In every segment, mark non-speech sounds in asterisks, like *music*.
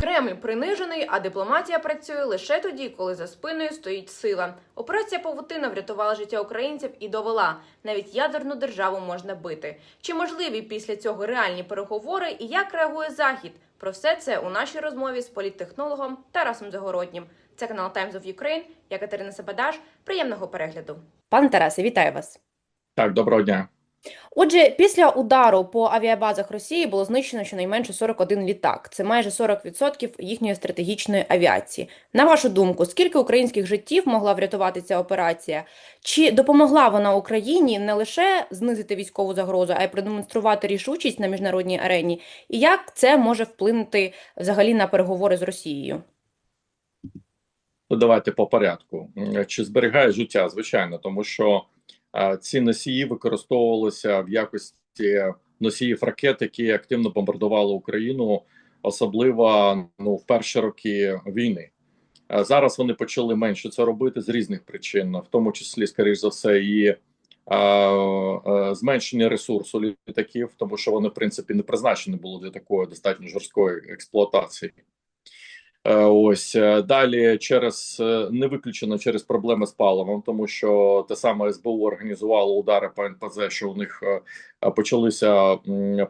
Кремль принижений, а дипломатія працює лише тоді, коли за спиною стоїть сила. Операція Павутина врятувала життя українців і довела навіть ядерну державу можна бити. Чи можливі після цього реальні переговори і як реагує Захід? Про все це у нашій розмові з політтехнологом Тарасом Загороднім. Це канал Times of Ukraine. Я Катерина Сабадаш. Приємного перегляду. Пане Тарасе, вітаю вас. Так, доброго дня. Отже, після удару по авіабазах Росії було знищено щонайменше 41 літак. Це майже 40% їхньої стратегічної авіації. На вашу думку, скільки українських життів могла врятувати ця операція? Чи допомогла вона Україні не лише знизити військову загрозу, а й продемонструвати рішучість на міжнародній арені? І як це може вплинути взагалі на переговори з Росією? Ну, давайте по порядку. Чи зберігає життя? Звичайно, тому що ці носії використовувалися в якості носіїв ракет, які активно бомбардували Україну, особливо ну, в перші роки війни. Зараз вони почали менше це робити з різних причин, в тому числі, скоріш за все, і зменшення ресурсу літаків, тому що вони, в принципі, не призначені були для такої достатньо жорсткої експлуатації. Е, Ось е, далі через е, не виключено через проблеми з паливом, тому що те саме СБУ організувало удари по НПЗ, що у них почалися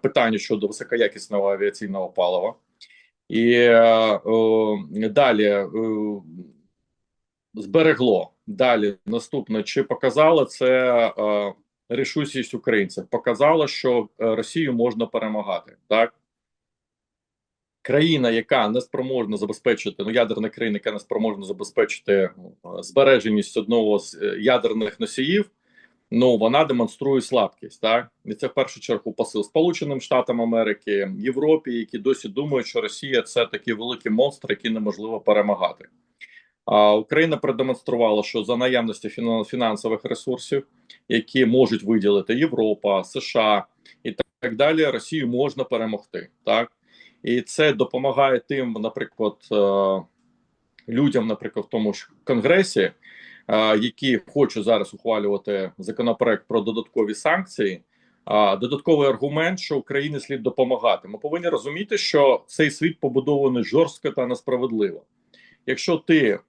питання щодо високоякісного авіаційного палива, і е, далі е, зберегло. Далі наступне чи показало це е, рішучість українців? Показало, що Росію можна перемагати, так країна, яка не спроможна забезпечити, ну ядерна країна, яка не спроможна забезпечити ну, збереженість одного з е, ядерних носіїв, ну вона демонструє слабкість. Так і це в першу чергу посил Сполученим Штатам Америки, Європі, які досі думають, що Росія це такий великий монстр, який неможливо перемагати. А Україна продемонструвала, що за наявності фіна- фінансових ресурсів, які можуть виділити Європа, США і так далі, Росію можна перемогти. Так і це допомагає тим, наприклад, е, людям, наприклад, в тому ж конгресі, е, які хочуть зараз ухвалювати законопроект про додаткові санкції. Додатковий аргумент, що Україні слід допомагати. Ми повинні розуміти, що цей світ побудований жорстко та несправедливо. Якщо ти е,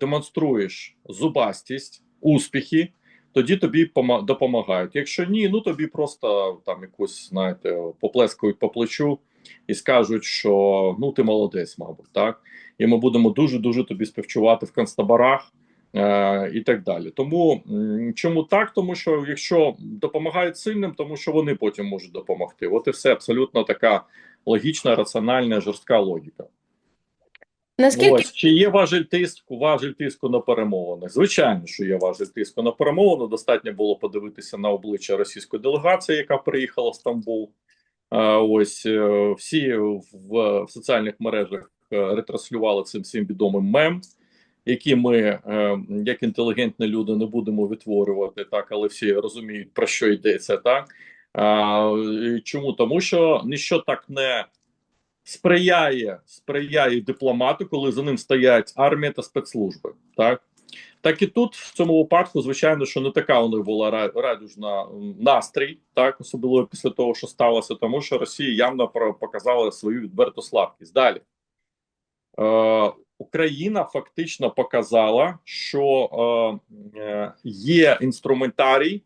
демонструєш зубастість, успіхи, тоді тобі пома- допомагають. Якщо ні, ну тобі просто там якусь, знаєте, поплескають по плечу і скажуть, що ну ти молодець, мабуть, так і ми будемо дуже дуже тобі співчувати в концтаборах е, і так далі. Тому чому так? Тому що якщо допомагають сильним, тому що вони потім можуть допомогти. От і все абсолютно така логічна, раціональна, жорстка логіка. Наскільки Ось чи є важель тиску, важель тиску на перемовини? Звичайно, що є важель тиску на перемовини. Достатньо було подивитися на обличчя російської делегації, яка приїхала в Стамбул. Ось е, всі в, в соціальних мережах е, ретранслювали цим всім відомим мем, які ми, е, як інтелігентні люди, не будемо відтворювати, так, але всі розуміють, про що йдеться. Так чому? Тому що ніщо так не сприяє сприяє дипломату, коли за ним стоять армія та спецслужби. Так так і тут в цьому випадку, звичайно, що не така у них була ра- радужна настрій, так особливо після того, що сталося, тому що Росія явно показала свою відверту слабкість. Далі е, Україна фактично показала, що е, е, є інструментарій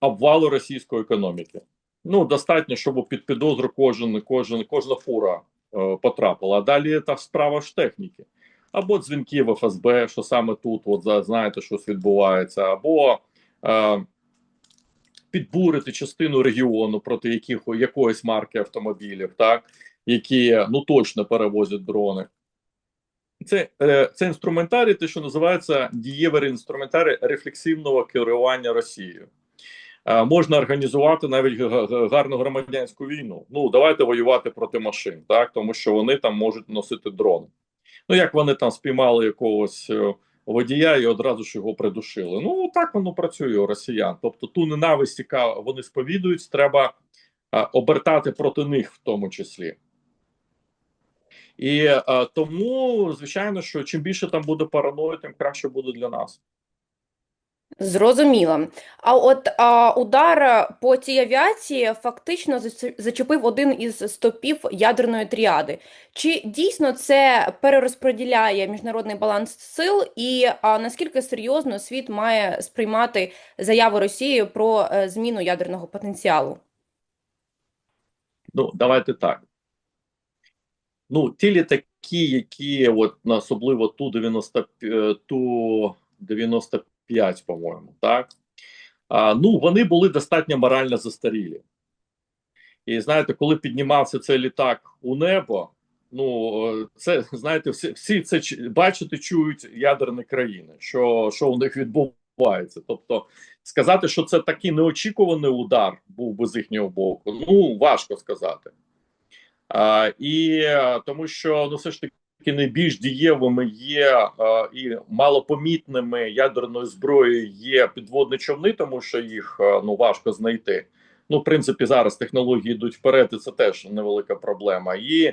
обвалу російської економіки. Ну достатньо, щоб під підозру кожен, кожен, кожна фура е, потрапила. А далі та справа ж техніки. Або дзвінки в ФСБ, що саме тут, от знаєте, щось відбувається, або е, підбурити частину регіону проти яких, якоїсь марки автомобілів, так, які ну точно перевозять дрони. Це, е, це інструментарій, те, що називається дієвий інструментарій рефлексивного керування Росією. Е, можна організувати навіть га- га- гарну громадянську війну. Ну давайте воювати проти машин, так тому що вони там можуть носити дрони. Ну як вони там спіймали якогось е, водія і одразу ж його придушили. Ну так воно працює у росіян. Тобто ту ненависть, яка вони сповідують, треба обертати проти них в тому числі. І тому, звичайно, що чим більше там буде параної, тим краще буде для нас. Зрозуміло. А от а, удар по цій авіації фактично зач- зачепив один із стопів ядерної тріади. Чи дійсно це перерозподіляє міжнародний баланс сил, і а, наскільки серйозно світ має сприймати заяви Росії про е, зміну ядерного потенціалу? Ну, давайте так. Ну, ті літаки, які от особливо ту 90, е, ту 95, по-моєму, так. А, ну, вони були достатньо морально застарілі. І знаєте, коли піднімався цей літак у небо, ну е, це знаєте, всі, всі це і чують ядерні країни, що, що у них відбувається. Тобто, сказати, що це такий неочікуваний удар був би з їхнього боку, ну важко сказати. А, і е, тому що ну все ж таки найбільш дієвими є а, і малопомітними ядерною зброєю є підводні човни, тому що їх е, ну важко знайти. Ну, в принципі, зараз технології йдуть вперед, і це теж невелика проблема. І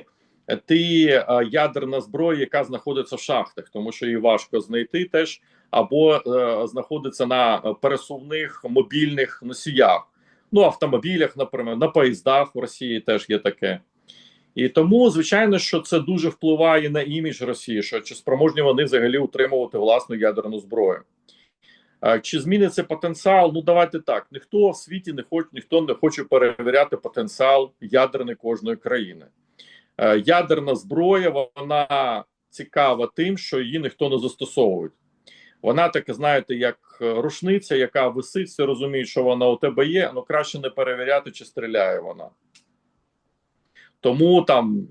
ті е, ядерна зброя, яка знаходиться в шахтах, тому що її важко знайти теж, або е, знаходиться на е, пересувних мобільних носіях, ну автомобілях, наприклад, на поїздах в Росії теж є таке. І тому, звичайно, що це дуже впливає на імідж Росії, що чи спроможні вони взагалі утримувати власну ядерну зброю. Чи зміниться потенціал? Ну давайте так. Ніхто в світі не хоче, ніхто не хоче перевіряти потенціал ядерний кожної країни. Ядерна зброя вона цікава тим, що її ніхто не застосовує. Вона таке, знаєте, як е, рушниця, яка висить, всі розуміють, що вона у тебе є, але краще не перевіряти, чи стріляє вона. Тому там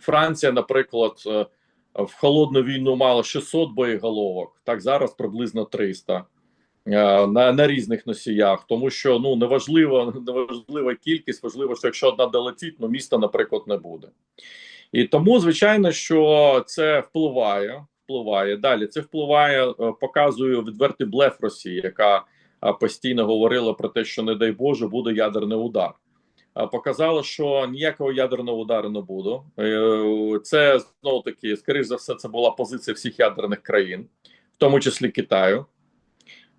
Франція, наприклад, е, в холодну війну мала 600 боєголовок, так зараз приблизно 300 е, на, на різних носіях, тому що ну неважливо, неважлива кількість, важливо, що якщо одна долетить, ну міста, наприклад, не буде. І тому, звичайно, що це впливає. Впливає далі. Це впливає, е, показує відвертий блеф Росії, яка постійно говорила про те, що не дай Боже буде ядерний удар. Е, Показало, що ніякого ядерного удару не буде. Е, Це знову таки, скоріш за все, це була позиція всіх ядерних країн, в тому числі Китаю.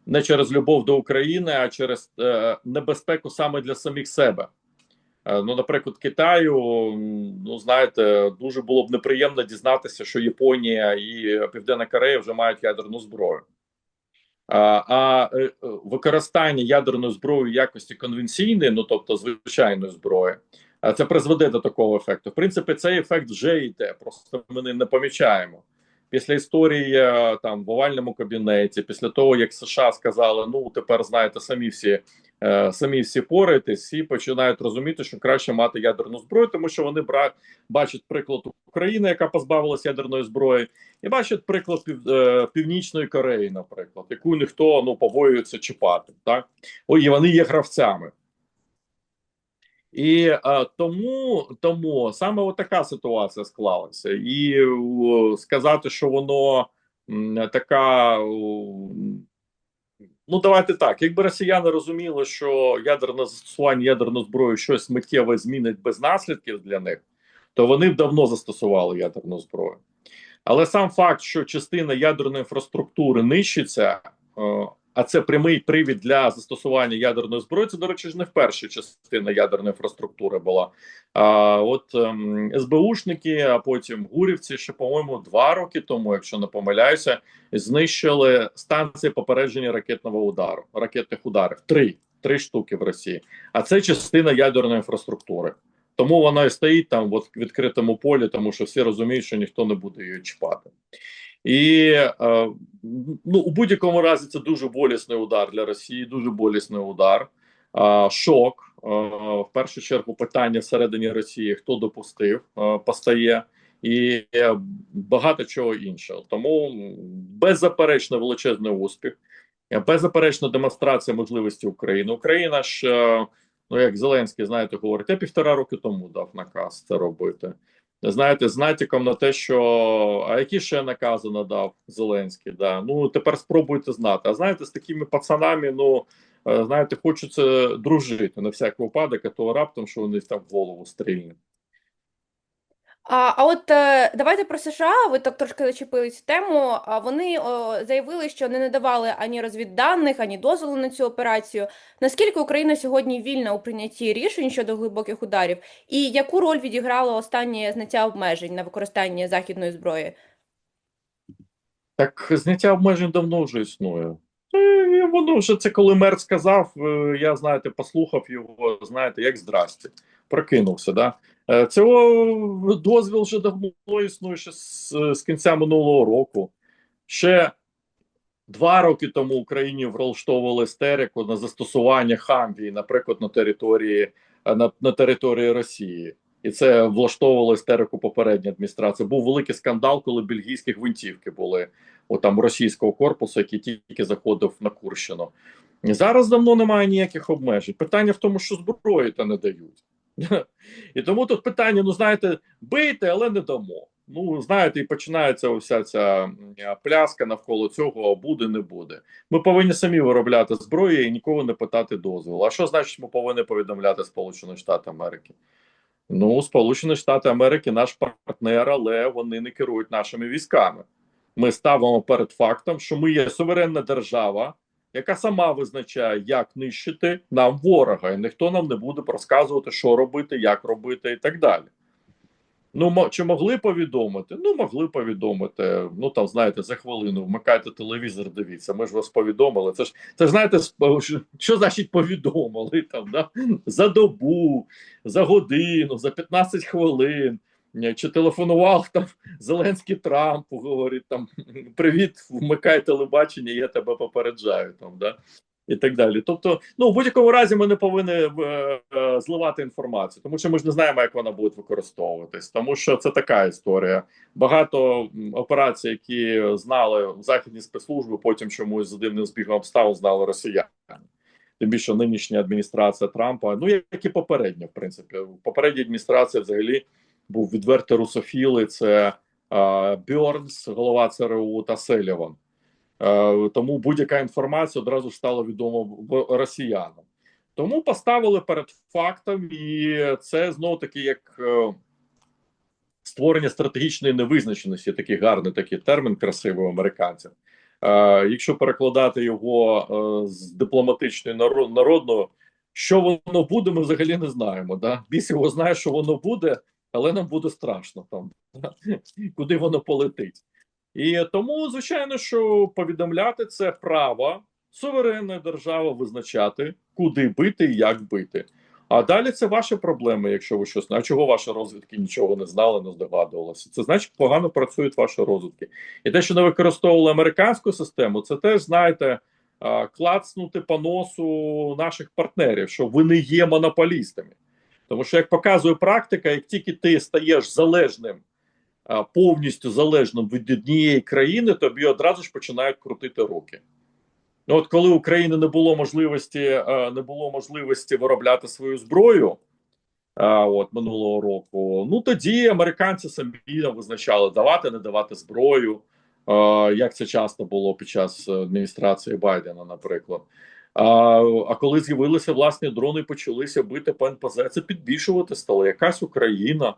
Не через любов до України, а через е, небезпеку саме для самих себе. Ну, наприклад, Китаю, ну знаєте, дуже було б неприємно дізнатися, що Японія і Південна Корея вже мають ядерну зброю. А, е, е, використання ядерної зброї в якості конвенційної, ну тобто звичайної зброї, це призведе до такого ефекту. В принципі, цей ефект вже йде, просто ми не помічаємо. Після історії е, там в овальному кабінеті, після того як США сказали, ну тепер знаєте, самі всі е, самі всі пораєтесь, всі починають розуміти, що краще мати ядерну зброю, тому що вони бра- бачать приклад України, яка позбавилася ядерної зброї, і бачать приклад пів, е, Північної Кореї, наприклад, яку ніхто ну побоюється чіпати. Так О, і вони є гравцями. І тому, тому саме от така ситуація склалася, і сказати, що воно така. Ну, давайте так. Якби росіяни розуміли, що ядерне застосування ядерної зброї щось миттєве змінить без наслідків для них, то вони б давно застосували ядерну зброю. Але сам факт, що частина ядерної інфраструктури нищиться, е, а це прямий привід для застосування ядерної зброї. Це, до речі, ж не вперше частина ядерної інфраструктури була. А от ем, СБУшники, а потім гурівці, ще по-моєму, два роки тому, якщо не помиляюся, знищили станції попередження ракетного удару, ракетних ударів. Три три штуки в Росії. А це частина ядерної інфраструктури. Тому вона і стоїть там в відкритому полі, тому що всі розуміють, що ніхто не буде її чіпати. І е, ну, у будь-якому разі це дуже болісний удар для Росії, дуже болісний удар, шок. Е, в першу чергу питання всередині Росії, хто допустив, е, постає, і багато чого іншого. Тому беззаперечно величезний успіх, беззаперечна демонстрація можливості України. Україна ж, ну як Зеленський, знаєте, говорить, я півтора роки тому дав наказ це робити. Знаєте, з натяком на те, що а які ще накази надав Зеленський? Да? Ну тепер спробуйте знати. А знаєте, з такими пацанами, ну е, знаєте, хочеться дружити на всяк випадок, а то раптом, що вони там в голову стрільнуть. А, а от е, давайте про США. Ви так трошки зачепили цю тему. А вони о, заявили, що не надавали ані розвідданих, ані дозволу на цю операцію. Наскільки Україна сьогодні вільна у прийнятті рішень щодо глибоких ударів, і яку роль відіграло останнє зняття обмежень на використання західної зброї? Так зняття обмежень давно вже існує. Е, Воно вже це коли мер сказав, е, я знаєте, послухав його, знаєте, як здрасте, прокинувся. Да? Е, Цього дозвіл вже давно існує ще з, з кінця минулого року. Ще два роки тому Україні влаштовували істерику на застосування хамвії, наприклад, на території е, на, на території Росії. І це влаштовувало істерику попередня адміністрація. Був великий скандал, коли бельгійські гвинтівки були от там російського корпусу, який тільки заходив на Курщину. Зараз давно немає ніяких обмежень. Питання в тому, що зброї та не дають. *laughs* І тому тут питання: ну знаєте, бийте, але не дамо. Ну, знаєте, і починається вся ця пляска навколо цього, буде, не буде. Ми повинні самі виробляти зброю і нікого не питати дозволу. А що значить, ми повинні повідомляти Сполучені Штати Америки? Ну, Сполучені Штати Америки наш партнер, але вони не керують нашими військами. Ми ставимо перед фактом, що ми є суверенна держава, яка сама визначає, як нищити нам ворога, і ніхто нам не буде розказувати, що робити, як робити і так далі. Ну, чи могли повідомити? Ну, могли повідомити. Ну там, знаєте, за хвилину вмикайте телевізор, дивіться. Ми ж вас повідомили. Це ж це ж знаєте, що- значить повідомили там, да? за добу, за годину, за 15 хвилин. Чи телефонував там Зеленський Трампу, говорить там привіт, вмикай телебачення, я тебе попереджаю там, да? і так далі. Тобто, ну в будь-якому разі ми не повинні е, е, зливати інформацію, тому що ми ж не знаємо, як вона буде використовуватись, тому що це така історія. Багато операцій, які знали західні спецслужби, потім чомусь за дивним збігом обставин знали росіяни. Тим більше нинішня адміністрація Трампа, ну як і попередня, в принципі, попередня адміністрація взагалі був відвертий русофіли. Це Бьорнс, голова ЦРУ та Селіван. Е, тому будь-яка інформація одразу ж стала відома росіянам. Тому поставили перед фактом, і це знову таки як е, створення стратегічної невизначеності, такий гарний такий термін, красивий у американців. Е, якщо перекладати його з дипломатичної наро- народного, що воно буде, ми взагалі не знаємо. Да? Біс його знає, що воно буде, але нам буде страшно там, *laughs* куди воно полетить. І тому, звичайно, що повідомляти це право суверенної держави визначати, куди бити і як бити. А далі це ваші проблеми, якщо ви щось А чого ваші розвідки нічого не знали, не здогадувалися. Це значить, погано працюють ваші розвідки. І те, що не використовували американську систему, це теж знаєте, клацнути по носу наших партнерів, що ви не є монополістами. Тому що, як показує практика, як тільки ти стаєш залежним повністю залежним від однієї країни, тобі одразу ж починають крутити руки. Ну, от коли у країни не було можливості, е, не було можливості виробляти свою зброю, е, от минулого року, ну тоді американці самі визначали давати, не давати зброю, е, як це часто було під час адміністрації Байдена, наприклад. А, а коли з'явилися власні дрони, почалися бити по НПЗ, це підбільшувати стало. Якась Україна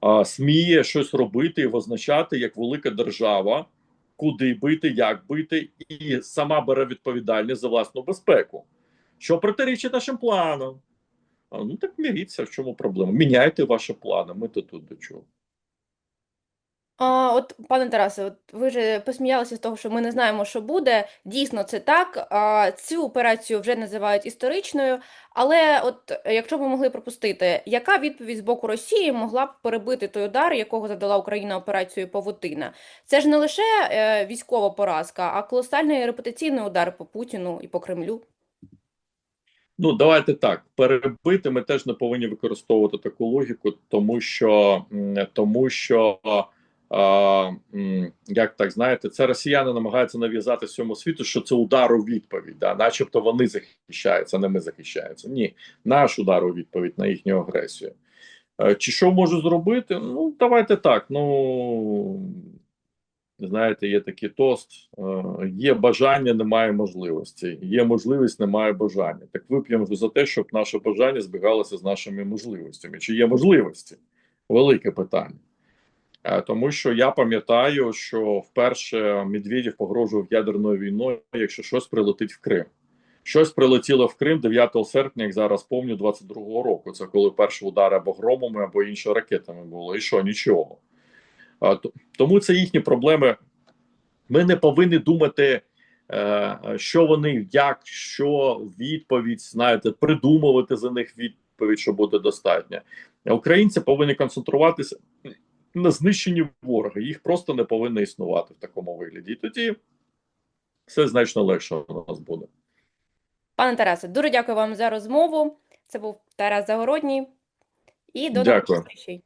а, сміє щось робити і визначати як велика держава, куди бити, як бити, і сама бере відповідальність за власну безпеку, що протирічить нашим планам. А, ну так міріться, в чому проблема. Міняйте ваші плани. Ми то тут до чого. От, пане Тарасе, от ви вже посміялися з того, що ми не знаємо, що буде. Дійсно, це так. Цю операцію вже називають історичною. Але от якщо б ми могли пропустити, яка відповідь з боку Росії могла б перебити той удар, якого завдала Україна операцією Павутина? Це ж не лише е, військова поразка, а колосальний репутаційний удар по Путіну і по Кремлю. Ну, давайте так. Перебити ми теж не повинні використовувати таку логіку, тому що тому що а, як так знаєте, це росіяни намагаються нав'язати всьому світу, що це удар у відповідь, да, начебто вони захищаються, а не ми захищаємося. Ні, наш удар у відповідь на їхню агресію. Е, Чи що можу зробити? Ну, давайте так. Ну знаєте, є такий тост: е, є бажання, немає можливості. Є можливість, немає бажання. Так вип'ємо за те, щоб наше бажання збігалося з нашими можливостями. Чи є можливості? Велике питання. Е, Тому що я пам'ятаю, що вперше Медведєв погрожував ядерною війною, якщо щось прилетить в Крим. Щось прилетіло в Крим 9 серпня, як зараз помню, 22-го року. Це коли перші удари або громами, або іншими ракетами було. І що, нічого. То- Тому це їхні проблеми. Ми не повинні думати, е, що вони, як, що відповідь, знаєте, придумувати за них відповідь, що буде достатньо. Українці повинні концентруватися на знищенні ворога. Їх просто не повинно існувати в такому вигляді. І тоді все значно легше у нас буде. Пане Тарасе, дуже дякую вам за розмову. Це був Тарас Загородній. І до нових зустрічей.